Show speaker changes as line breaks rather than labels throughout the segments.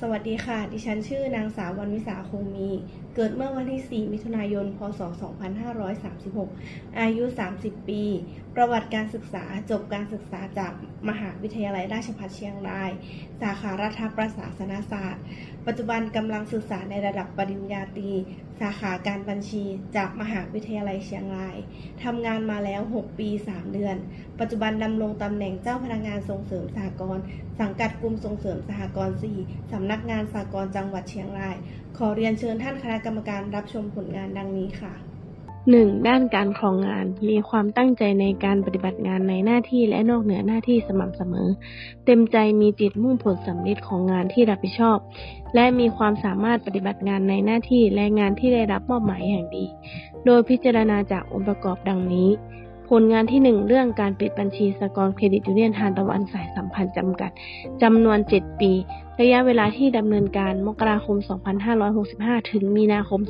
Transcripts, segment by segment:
สวัสดีค่ะ ดิฉันชื่อนางสาววันวิสาคงมี เกิดเมื่อวันที่ 4 มิถุนายน พศ 2536 อายุ 30 ปี ประวัติการศึกษาจบการศึกษาจากมหาวิทยาลัยราชภัฏเชียงราย สาขารัฐประศาสนศาสตร์ ปัจจุบันกำลังศึกษาในระดับปริญญาตรี สาขาการบัญชีจากมหาวิทยาลัยเชียงรายทำงานมาแล้ว 6 ปี 3 เดือน ปัจจุบันดำรงตำแหน่งเจ้าพนักงานส่งเสริมสหกรณ์สังกัดกลุ่มส่งเสริมสหกรณ์4สำนักงานสหกรณ์จังหวัดเชียงราย ขอเรียนเชิญท่านคณะกรรมการรับชมผลงานดังนี้ค่ะ
1. ด้านการครองงาน มีความตั้งใจในการปฏิบัติงานในหน้าที่และนอกเหนือหน้าที่สม่ำเสมอ เต็มใจมีจิตมุ่งผลสำเร็จของงานที่รับผิดชอบ และมีความสามารถปฏิบัติงานในหน้าที่และงานที่ได้รับมอบหมายอย่างดี โดยพิจารณาจากองค์ประกอบดังนี้ ผลงานที่ 1 เรื่องการปิดบัญชีสกอรเครดิตยูเนียนทานตะวันสายสัมพันธ์จำกัดจำนวน 7 ปี ระยะเวลาที่ดำเนินการมกราคม 2565 ถึงมีนาคม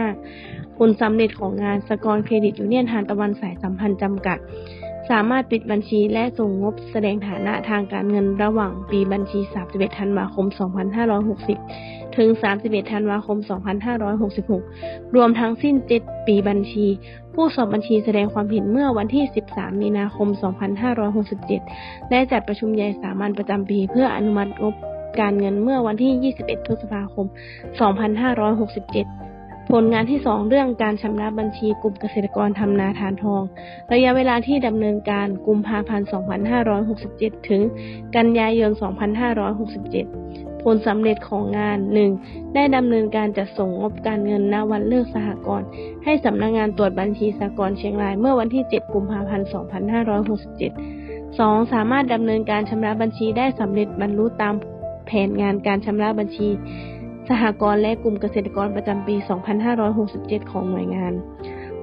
2565 ผลสำเร็จของงานสกอรเครดิตยูเนียนทานตะวันสายสัมพันธ์จำกัด สามารถปิดบัญชีและส่งงบแสดงฐานะทางการเงินระหว่างปีบัญชี 31 ธันวาคม 2560ถึง 31 ธันวาคม 2566 รวมทั้งสิ้น 7 ปีบัญชี ผู้สอบบัญชีแสดงความเห็นเมื่อวันที่ 13 มีนาคม 2567และจัดประชุมใหญ่สามัญประจำปี เพื่ออนุมัติงบการเงินเมื่อวันที่ 21 พฤษภาคม 2567ผลงานที่ 2 เรื่องการชำระบัญชีกลุ่มเกษตรกรทำนาทานทอง ระยะเวลาที่ดำเนินการกุมภาพันธ์ 2567 ถึง กันยายน 2567 ผลสำเร็จของงาน 1. ได้ดำเนินการจัดส่งงบการเงินณวันเลิกสหกรณ์ให้สำนักงงานตรวจบัญชีสหกรณ์เชียงรายเมื่อวันที่ 7 กุมภาพันธ์ 2567 2. สามารถดำเนินการชำระบัญชีได้สำเร็จบรรลุตามแผนงานการชำระบัญชี สหกรณ์และกลุ่มเกษตรกรประจำปี 2567 ของหน่วยงาน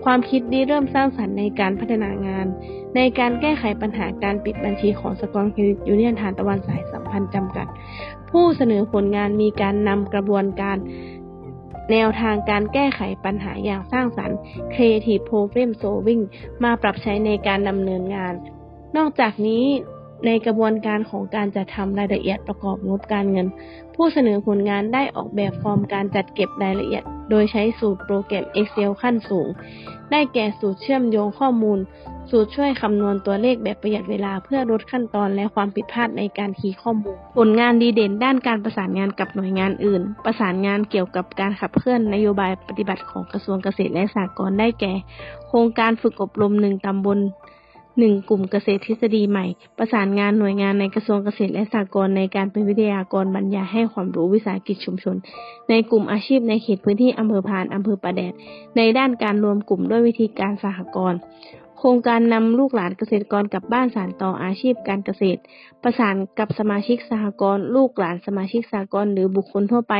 ความคิดริเริ่มสร้างสรรค์ในการพัฒนางาน ในการแก้ไขปัญหาการปิดบัญชีของสกรเครดิตยูเนียนทานตะวันสายสัมพันธ์จำกัด ผู้เสนอผลงานมีการนำกระบวนการ แนวทางการแก้ไขปัญหาอย่างสร้างสรรค์ Creative Problem Solving มาปรับใช้ในการดำเนินงาน นอกจากนี้ ในกระบวนการของการจัดทำรายละเอียดประกอบงบการเงิน ผู้เสนอผลงานได้ออกแบบฟอร์มการจัดเก็บรายละเอียด โดยใช้สูตรโปรแกรม Excel ขั้นสูง ได้แก่สูตรเชื่อมโยงข้อมูล สูตรช่วยคำนวณตัวเลขแบบประหยัดเวลาเพื่อลดขั้นตอนและความผิดพลาดในการคีย์ข้อมูล ผลงานดีเด่นด้านการประสานงานกับหน่วยงานอื่น ประสานงานเกี่ยวกับการขับเคลื่อนนโยบายปฏิบัติของกระทรวงเกษตรและสหกรณ์ได้แก่ โครงการฝึกอบรมหนึ่งตำบล หนึ่งกลุ่มเกษตรทฤษฎีใหม่ ประสานงานหน่วยงานในกระทรวงเกษตรและสหกรณ์ในการเป็นวิทยากรบรรยายให้ความรู้วิสาหกิจชุมชน ในกลุ่มอาชีพในเขตพื้นที่อำเภอพานอำเภอประแดดในด้านการรวมกลุ่มด้วยวิธีการสหกรณ์ โครงการนำลูกหลานเกษตรกรกลับบ้านสานต่ออาชีพการเกษตร ประสานกับสมาชิกสหกรณ์ลูกหลานสมาชิกสหกรณ์หรือบุคคลทั่วไป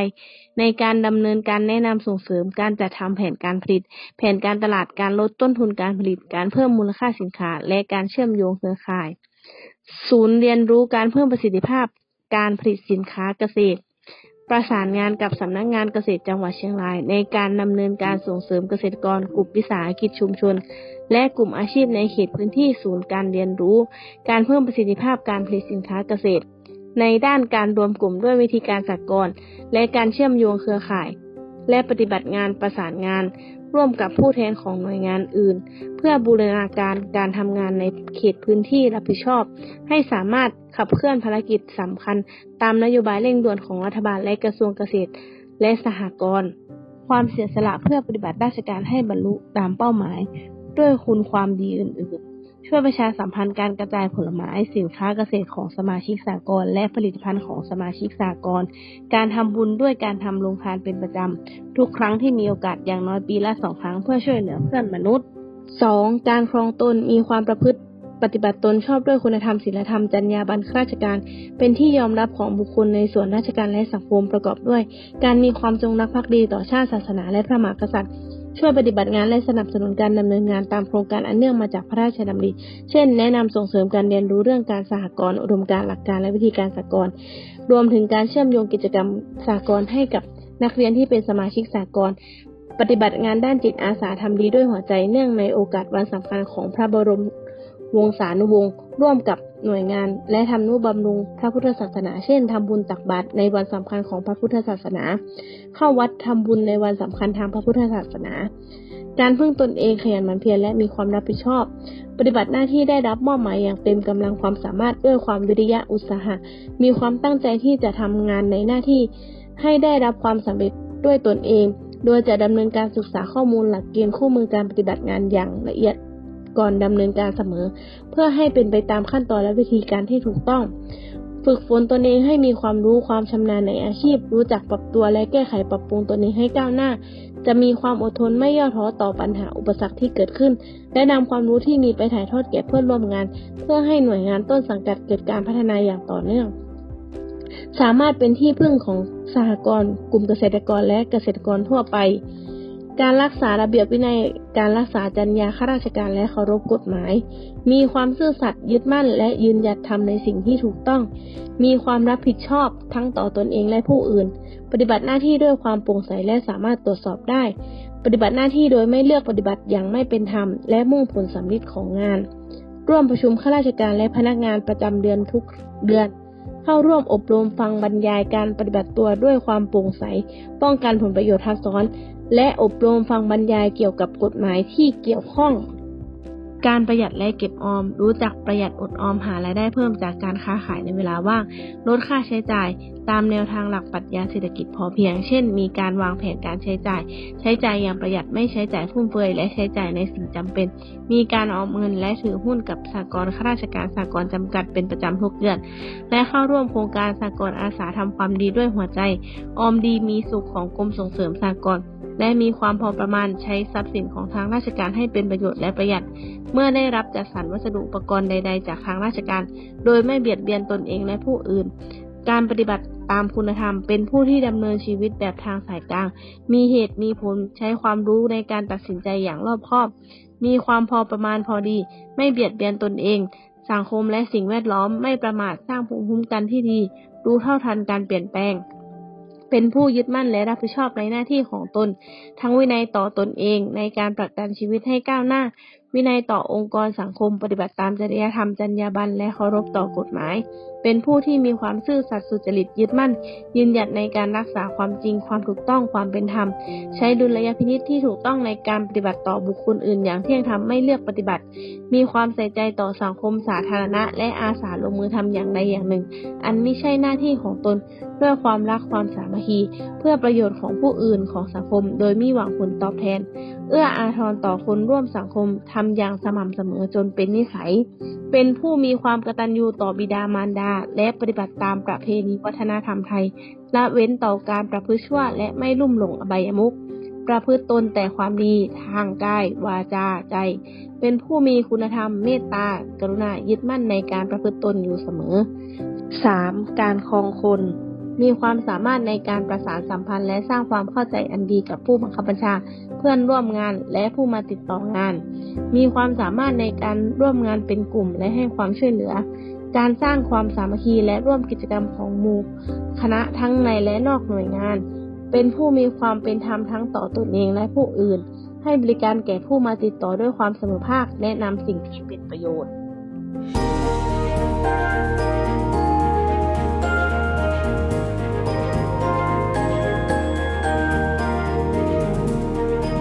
ในการดำเนินการแนะนำส่งเสริมการจัดทำแผนการผลิต แผนการตลาดการลดต้นทุนการผลิต การเพิ่มมูลค่าสินค้า และการเชื่อมโยงเครือข่าย ศูนย์เรียนรู้การเพิ่มประสิทธิภาพ การผลิตสินค้าเกษตรประสานงานกับสำนักงานเกษตรจังหวัดเชียงราย ในการดำเนินการส่งเสริมเกษตรกรกลุ่มวิสาหกิจชุมชน และกลุ่มอาชีพในเขตพื้นที่ศูนย์การเรียนรู้ การเพิ่มประสิทธิภาพการผลิตสินค้าเกษตร ในด้านการรวมกลุ่มด้วยวิธีการสากลและการเชื่อมโยงเครือข่าย และปฏิบัติงานประสานงาน ร่วมกับผู้แทนของหน่วยงานอื่น เพื่อบูรณาการการทำงานในเขตพื้นที่รับผิดชอบ ให้สามารถขับเคลื่อนภารกิจสำคัญ ตามนโยบายเร่งด่วนของรัฐบาลและกระทรวงเกษตร และสหกรณ์ความเสียสละเพื่อปฏิบัติราชการให้บรรลุตามเป้าหมาย ด้วยคุณความดีอื่นๆ ช่วยประชาสัมพันธ์การกระจายผลไม้สินค้าเกษตรของสมาชิกสากลและผลิตภัณฑ์ของสมาชิกสากลการทำบุญด้วยการทำโรงทานเป็นประจำ ทุกครั้งที่มีโอกาสอย่างน้อยปีละสองครั้งเพื่อช่วยเหลือเพื่อนมนุษย์ 2. การครองตนมีความประพฤติปฏิบัติตนชอบด้วยคุณธรรมศีลธรรมจรรยาบรรณข้าราชการ เป็นที่ยอมรับของบุคคลในส่วนราชการและสังคมประกอบด้วย การมีความจงรักภักดีต่อชาติศาสนาและพระมหากษัตริย์ ช่วยปฏิบัติงานและสนับสนุนการดำเนินงานตามโครงการอันเนื่องมาจากพระราชดำริ เช่น แนะนำส่งเสริมการเรียนรู้เรื่องการสหกรณ์อุดมการหลักการและวิธีการสหกรณ์รวมถึงการเชื่อมโยงกิจกรรมสหกรณ์ให้กับนักเรียนที่เป็นสมาชิกสหกรณ์ปฏิบัติงานด้านจิตอาสาทำดีด้วยหัวใจเนื่องในโอกาสวันสำคัญของพระบรมวงศานุวงศ์ร่วมกับ หน่วยงาน และทำนุบำรุงพระพุทธศาสนา เช่นทำบุญตักบาตรในวันสำคัญของพระพุทธศาสนา เข้าวัดทำบุญในวันสำคัญทางพระพุทธศาสนา การพึ่งตนเองขยันหมั่นเพียรและมีความรับผิดชอบ ปฏิบัติหน้าที่ได้รับมอบหมายอย่างเต็มกำลังความสามารถด้วยความวิริยะอุตสาหะ มีความตั้งใจที่จะทำงานในหน้าที่ ให้ได้รับความสำเร็จด้วยตนเอง โดยจะดำเนินการศึกษาข้อมูลหลักเกณฑ์คู่มือการปฏิบัติงานอย่างละเอียด ก่อนดำเนินการเสมอ เพื่อให้เป็นไปตามขั้นตอนและวิธีการที่ถูกต้อง ฝึกฝนตนเองให้มีความรู้ความชำนาญในอาชีพ รู้จักปรับตัวและแก้ไขปรับปรุงตนเองให้ก้าวหน้า จะมีความอดทนไม่ย่อท้อต่อปัญหาอุปสรรคที่เกิดขึ้น และนำความรู้ที่มีไปถ่ายทอดแก่เพื่อนร่วมงาน เพื่อให้หน่วยงานต้นสังกัดเกิดการพัฒนาอย่างต่อเนื่องสามารถเป็นที่พึ่งของสหกรณ์กลุ่มเกษตรกรและเกษตรกรทั่วไป การรักษาระเบียบวินัย การรักษาจรรยาข้าราชการและเคารพกฎหมาย มีความซื่อสัตย์ยึดมั่น และยืนหยัดทำในสิ่งที่ถูกต้อง มีความรับผิดชอบทั้งต่อตนเองและผู้อื่น ปฏิบัติหน้าที่ด้วยความโปร่งใสและสามารถตรวจสอบได้ ปฏิบัติหน้าที่โดยไม่เลือกปฏิบัติอย่างไม่เป็นธรรม และมุ่งผลสำลิดของงาน ร่วมประชุมข้าราชการและพนักงานประจำเดือนทุกเดือน เข้าร่วมอบรมฟังบรรยายการปฏิบัติตัวด้วยความโปร่งใส ป้องกันผลประโยชน์ทับซ้อน และอบรมฟังบรรยายเกี่ยวกับกฎหมายที่เกี่ยวข้อง การประหยัดและเก็บออม รู้จักประหยัดอดออมหารายได้เพิ่มจากการค้าขายในเวลาว่าง ลดค่าใช้จ่าย ตามแนวทางหลักปรัชญาเศรษฐกิจพอเพียง เช่น มีการวางแผนการใช้จ่าย ใช้จ่ายอย่างประหยัดไม่ใช้จ่ายฟุ่มเฟือยและใช้จ่ายในสิ่งจำเป็น มีการออมเงินและถือหุ้นกับสหกรณ์ข้าราชการสหกรณ์จำกัดเป็นประจำทุกเดือน และเข้าร่วมโครงการสหกรณ์อาสาทำความดีด้วยหัวใจ ออมดีมีสุขของกรมส่งเสริมสหกรณ์ และมีความพอประมาณใช้ทรัพย์สินของทางราชการให้เป็นประโยชน์และประหยัด เมื่อได้รับจัดสรรวัสดุอุปกรณ์ใด ๆ จากทางราชการ โดยไม่เบียดเบียนตนเองและผู้อื่น การปฏิบัติตามคุณธรรม เป็นผู้ที่ดำเนินชีวิตแบบทางสายกลาง มีเหตุมีผลใช้ความรู้ในการตัดสินใจอย่างรอบคอบ มีความพอประมาณพอดี ไม่เบียดเบียนตนเอง สังคมและสิ่งแวดล้อมไม่ประมาทสร้างภูมิคุ้มกันที่ดี รู้เท่าทันการเปลี่ยนแปลง เป็นผู้ยึดมั่นและรับผิดชอบในหน้าที่ของตน ทั้งวินัยต่อตนเองในการผลักดันชีวิตให้ก้าวหน้าวินัยต่อองค์กรสังคม ปฏิบัติตามจริยธรรมจรรยาบรรณและเคารพต่อกฎหมาย เป็นผู้ที่มีความซื่อสัตย์สุจริตยึดมั่น ยืนหยัดในการรักษาความจริง ความถูกต้องความเป็นธรรม ใช้ดุลยพินิจที่ถูกต้องในการปฏิบัติต่อบุคคลอื่น อย่างเที่ยงธรรมไม่เลือกปฏิบัติ มีความใส่ใจต่อสังคมสาธารณะ และอาสาลงมือทำอย่างใดอย่างหนึ่ง อันไม่ใช่หน้าที่ของตนเพื่อความรักความสามัคคี เพื่อประโยชน์ของผู้อื่นของสังคม โดยม่หวังผลตอบแทนเอื้ออาทรต่อคนร่วมสังคมทำอย่างสม่ำเสมอจนเป็นนิสัย เป็นผู้มีความกตัญญูต่อบิดามารดา และปฏิบัติตามประเพณีวัฒนธรรมไทยละเว้นต่อการประพฤติชั่วและไม่ลุ่มหลงอบายมุขประพฤติตนแต่ความดีทางกาย วาจาใจ เป็นผู้มีคุณธรรมเมตตา กรุณายึดมั่นในการประพฤติตนอยู่เสมอ 3. การครองคน มีความสามารถในการประสานสัมพันธ์และสร้างความเข้าใจอันดีกับผู้บังคับบัญชา เพื่อนร่วมงานและผู้มาติดต่องาน มีความสามารถในการร่วมงานเป็นกลุ่มและให้ความช่วยเหลือ การสร้างความสามัคคีและร่วมกิจกรรมของหมู่คณะทั้งในและนอกหน่วยงาน เป็นผู้มีความเป็นธรรมทั้งต่อตนเองและผู้อื่น ให้บริการแก่ผู้มาติดต่อด้วยความเสมอภาคแนะนำสิ่งที่เป็นประโยชน์